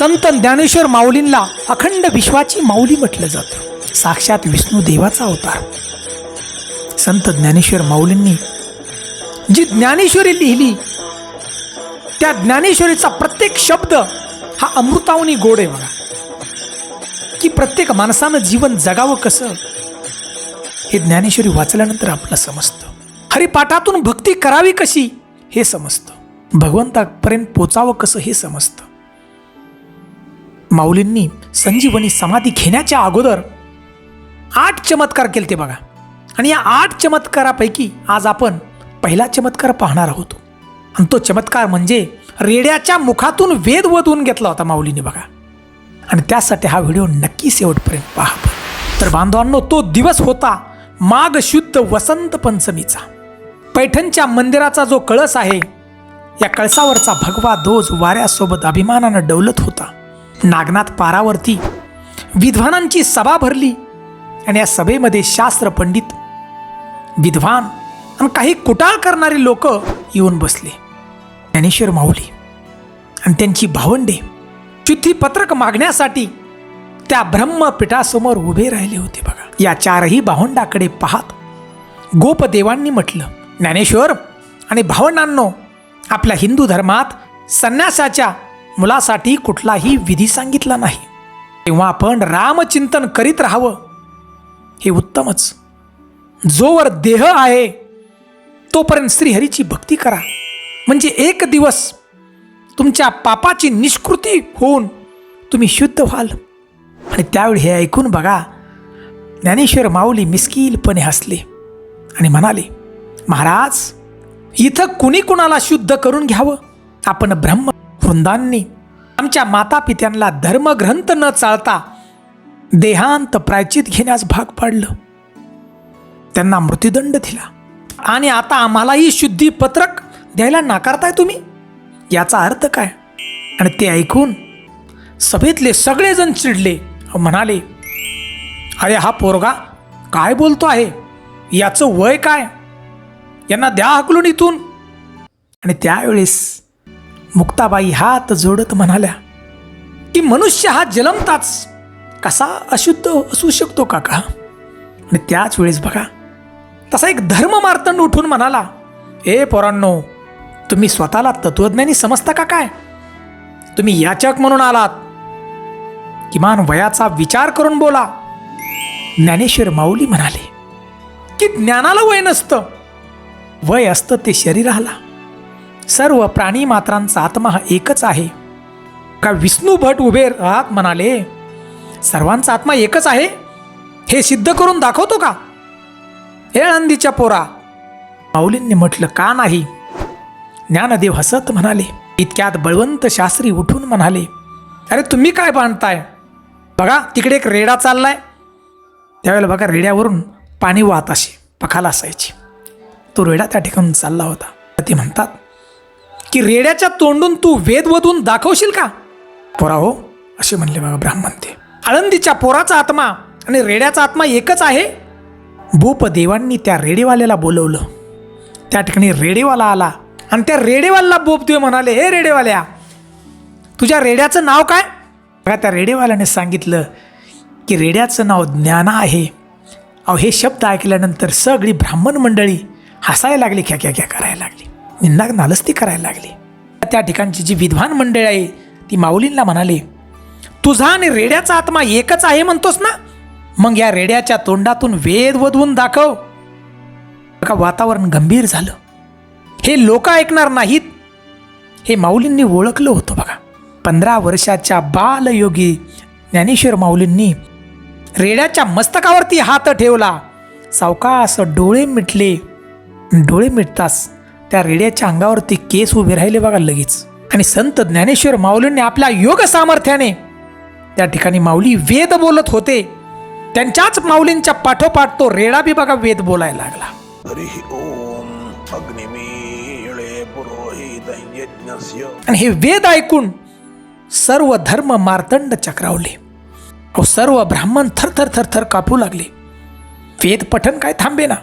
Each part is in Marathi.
संत ज्ञानेश्वर माऊलींला अखंड विश्वाची माऊली म्हटलं जातं. साक्षात विष्णू देवाचा अवतार. संत ज्ञानेश्वर माऊलींनी जी ज्ञानेश्वरी लिहिली त्या ज्ञानेश्वरीचा प्रत्येक शब्द हा अमृतावनी गोड आहे बघा. की प्रत्येक माणसानं जीवन जगावं कसं हे ज्ञानेश्वरी वाचल्यानंतर आपलं समजतं. हरिपाठातून भक्ती करावी कशी हे समजतं. भगवंतापर्यंत पोचावं कसं हे समजतं. माऊलींनी संजीवनी समाधी घेण्याच्या अगोदर आठ चमत्कार केले ते बघा. आणि या आठ चमत्कारापैकी आज आपण पहिला चमत्कार पाहणार आहोत. आणि तो चमत्कार म्हणजे रेड्याच्या मुखातून वेद वधून घेतला होता माऊलीने बघा. आणि त्यासाठी हा व्हिडिओ नक्की शेवटपर्यंत पहा तर बांधवांनो तो दिवस होता माघ शुद्ध वसंत पंचमीचा. पैठणच्या मंदिराचा जो कळस आहे या कळसावरचा भगवा ध्वज वाऱ्यासोबत अभिमानानं डौलत होता. नागनाथ पारावरती विद्वानांची सभा भरली आणि या सभेमध्ये शास्त्र पंडित विद्वान आणि काही कुटाळ करणारे लोक येऊन बसले. ज्ञानेश्वर माऊली आणि त्यांची भावंडे पत्रक मागण्यासाठी त्या ब्रह्मपीठासमोर उभे राहिले होते बघा. या चारही भावंडाकडे पाहत गोपदेवांनी म्हटलं ज्ञानेश्वर आणि भावंडांनो आपल्या हिंदू धर्मात संन्यासाच्या मुलासाठी कुठलाही विधी सांगितला नाही. तेव्हा आपण रामचिंतन करीत राहावं. हे उत्तमच. जोवर देह आहे तोपर्यंत श्रीहरीची भक्ती करा. म्हणजे एक दिवस तुमच्या पापाची निष्कृती होऊन तुम्ही शुद्ध व्हाल. आणि त्यावेळी हे ऐकून बघा ज्ञानेश्वर माऊली मिस्किलपणे हसले आणि म्हणाले महाराज इथं कुणी कुणाला शुद्ध करून घ्यावं? आपण ब्रह्म वृंदांनी आमच्या मातापित्यांना धर्मग्रंथ न चालता देहांत प्रायचित घेण्यास भाग पाडलं. त्यांना मृत्यूदंड दिला. आणि आता आम्हालाही शुद्धी पत्रक द्यायला नाकारताय तुम्ही? याचा अर्थ काय? आणि ते ऐकून सभेतले सगळेजण चिडले. म्हणाले अरे हा पोरगा काय बोलतो आहे? याचं वय काय? यांना द्या हकलून इथून. आणि त्यावेळेस मुक्ताबाई हात जोडत म्हणाल्या की मनुष्य हा जलमताच. कसा अशुद्ध असू शकतो काका? आणि त्याच वेळेस बघा तसा एक धर्म मार्तंड उठून म्हणाला ए पोरांनो तुम्ही स्वतःला तत्वज्ञानी समजता का काय? तुम्ही याचक म्हणून आलात. किमान वयाचा विचार करून बोला. ज्ञानेश्वर माऊली म्हणाले की ज्ञानाला वय नसतं. वय असतं ते शरीराला. सर्व प्राणी मात्रांचा आत्मा हा एकच आहे. का विष्णू भट उभे राहत म्हणाले सर्वांचा आत्मा एकच आहे? हे सिद्ध करून दाखवतो का? हे आनंदीच्या पोरा. माऊलींनी म्हटलं का नाही? ज्ञानदेव हसत म्हणाले इतक्यात बळवंत शास्त्री उठून म्हणाले अरे तुम्ही काय बांधताय? बघा तिकडे एक रेडा चाललाय. त्यावेळेला बघा रेड्यावरून पाणी वाहत असे पखाला असायची तो रेडा त्या ठिकाणून चालला होता. ते म्हणतात की रेड्याच्या तोंडून तू वेद वधून दाखवशील का? पोरा हो असे म्हणले बाबा ब्राह्मण ते. आळंदीच्या पोराचा आत्मा आणि रेड्याचा आत्मा एकच आहे. भूप देवांनी त्या रेडेवाल्याला बोलवलं. त्या ठिकाणी रेडेवाला आला आणि त्या रेडेवाल्याला बोपदेव म्हणाले हे रेडेवाल्या तुझ्या रेड्याचं नाव काय? बघा त्या रेडेवाल्याने सांगितलं की रेड्याचं नाव ज्ञाना आहे. अहो हे शब्द ऐकल्यानंतर सगळी ब्राह्मण मंडळी हसायला लागली ख्या ख्या ख्या करायला लागली. निंदा नालस्ती करायला लागली. त्या ठिकाणची जी विद्वान मंडळी आहे ती माऊलींना म्हणाले तुझा आणि रेड्याचा आत्मा एकच आहे म्हणतोस ना? मग या रेड्याच्या तोंडातून वेद वधवून दाखव. का वातावरण गंभीर झालं. हे लोक ऐकणार नाहीत. हे माऊलींनी ओळखलं होतं बघा. पंधरा वर्षाच्या बालयोगी ज्ञानेश्वर माऊलींनी रेड्याच्या मस्तकावरती हात ठेवला. सावकाश डोळे मिटले. डोळे मिटताच त्या रेड्याच्या अंगावरती केस उभे राहिले बघा लगेच. आणि संत ज्ञानेश्वर माऊलींनी आपल्या योग सामर्थ्याने त्या ठिकाणी माऊली वेद बोलत होते. त्यांच्याच माऊलींच्या पाठोपाठ तो रेडा बी बघा वेद बोलायला लागला. आणि हे वेद ऐकून सर्व धर्म मार्तंड चक्रावले. अहो सर्व ब्राह्मण थरथर थरथर कापू लागले. वेद पठन काय थांबे ना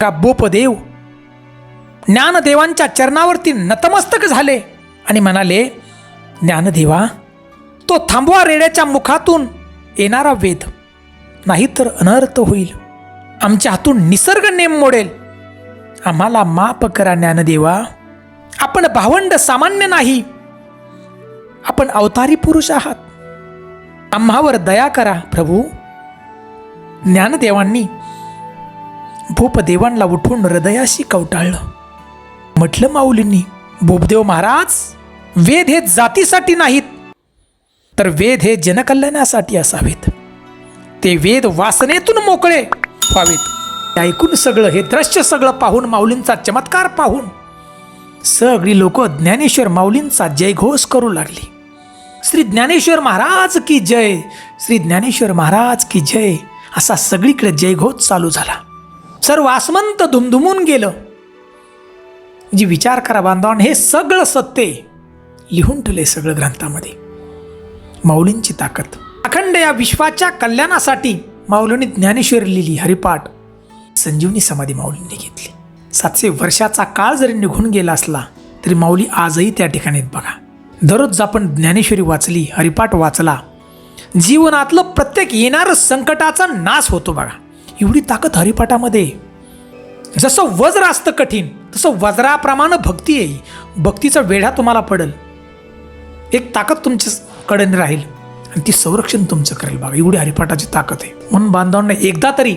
का बोपदेव ज्ञानदेवांच्या चरणावरती नतमस्तक झाले आणि म्हणाले ज्ञानदेवा तो थांबवा रेड्याच्या मुखातून येणारा वेद नाहीतर अनर्थ होईल. आमच्या हातून निसर्ग नेम मोडेल. आम्हाला माप करा ज्ञानदेवा. आपण भावंड सामान्य नाही. आपण अवतारी पुरुष आहात. आम्हावर दया करा प्रभू. ज्ञानदेवांनी भूपदेवांना उठून हृदयाशी कवटाळलं. म्हटलं माऊलींनी भूपदेव महाराज वेद हे जातीसाठी नाहीत तर वेद हे जनकल्याणासाठी असावेत. ते वेद वासनेतून मोकळे व्हावेत. ते ऐकून सगळं हे दृश्य सगळं पाहून माऊलींचा चमत्कार पाहून सगळी लोक ज्ञानेश्वर माऊलींचा जयघोष करू लागली. श्री ज्ञानेश्वर महाराज की जय श्री ज्ञानेश्वर महाराज की जय असा सगळीकडे जयघोष चालू झाला. सर्व आसमंत धुमधुमून गेलं. जी विचार करा बांधवान हे सगळं सत्य लिहून ठेवले सगळं ग्रंथामध्ये. माऊलींची ताकद. अखंड या विश्वाच्या कल्याणासाठी माऊलींनी ज्ञानेश्वरी लिहिली हरिपाठ. संजीवनी समाधी माऊलींनी घेतली. सातशे वर्षाचा काळ जरी निघून गेला असला तरी माऊली आजही त्या ठिकाणी बघा. दररोज आपण ज्ञानेश्वरी वाचली हरिपाठ वाचला जीवनातलं प्रत्येक येणारं संकटाचा नाश होतो बघा. एवढी ताकद हरिपाठामध्ये जसं वज्र असतं कठीण तसं वज्राप्रमाणे भक्ती आहे भक्तीचा वेढा तुम्हाला पडेल. एक ताकद तुमच्याकडे राहील आणि ती संरक्षण तुमचं करेल बघा एवढी हरिपाठाची ताकद आहे. म्हणून बांधवांना एकदा तरी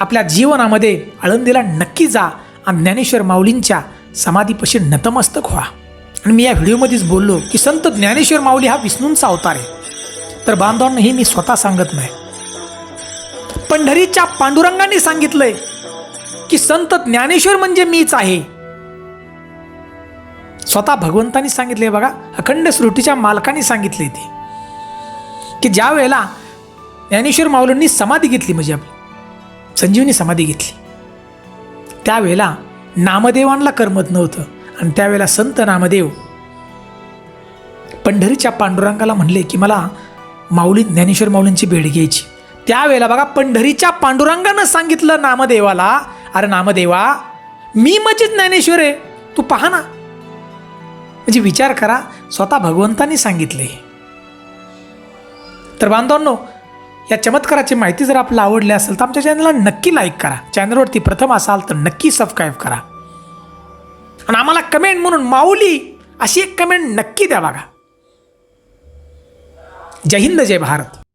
आपल्या जीवनामध्ये आळंदीला नक्की जा आणि ज्ञानेश्वर माऊलींच्या समाधीपाशी नतमस्तक व्हा. आणि मी या व्हिडिओमध्येच बोललो की संत ज्ञानेश्वर माऊली हा विष्णूंचा अवतार आहे. तर बांधवांना हे मी स्वतः सांगत नाही. पंढरीच्या पांडुरंगाने सांगितलंय की संत ज्ञानेश्वर म्हणजे मीच आहे. स्वतः भगवंतानी सांगितले बघा अखंड सृष्टीच्या मालकाने सांगितले ते. की ज्या वेळेला ज्ञानेश्वर माऊलींनी समाधी घेतली म्हणजे आपली संजीवनी समाधी घेतली त्यावेळेला नामदेवांना करमत नव्हतं. आणि त्यावेळेला संत नामदेव पंढरीच्या पांडुरंगाला म्हणले की मला माऊली ज्ञानेश्वर माऊलींची भेट घ्यायची. त्यावेळेला बघा पंढरीच्या पांडुरंगानं सांगितलं नामदेवाला अरे नामदेवा मी म्हणजे ज्ञानेश्वर आहे. तू पहा ना. म्हणजे विचार करा स्वतः भगवंतांनी सांगितले. तर बांधवांनो या चमत्काराची माहिती जर आपल्याला आवडली असेल तर आमच्या चॅनलला नक्की लाईक करा. चॅनलवरती प्रथम असाल तर नक्की सबस्क्राईब करा. आणि आम्हाला कमेंट म्हणून माऊली अशी एक कमेंट नक्की द्या बघा. जय हिंद जय भारत.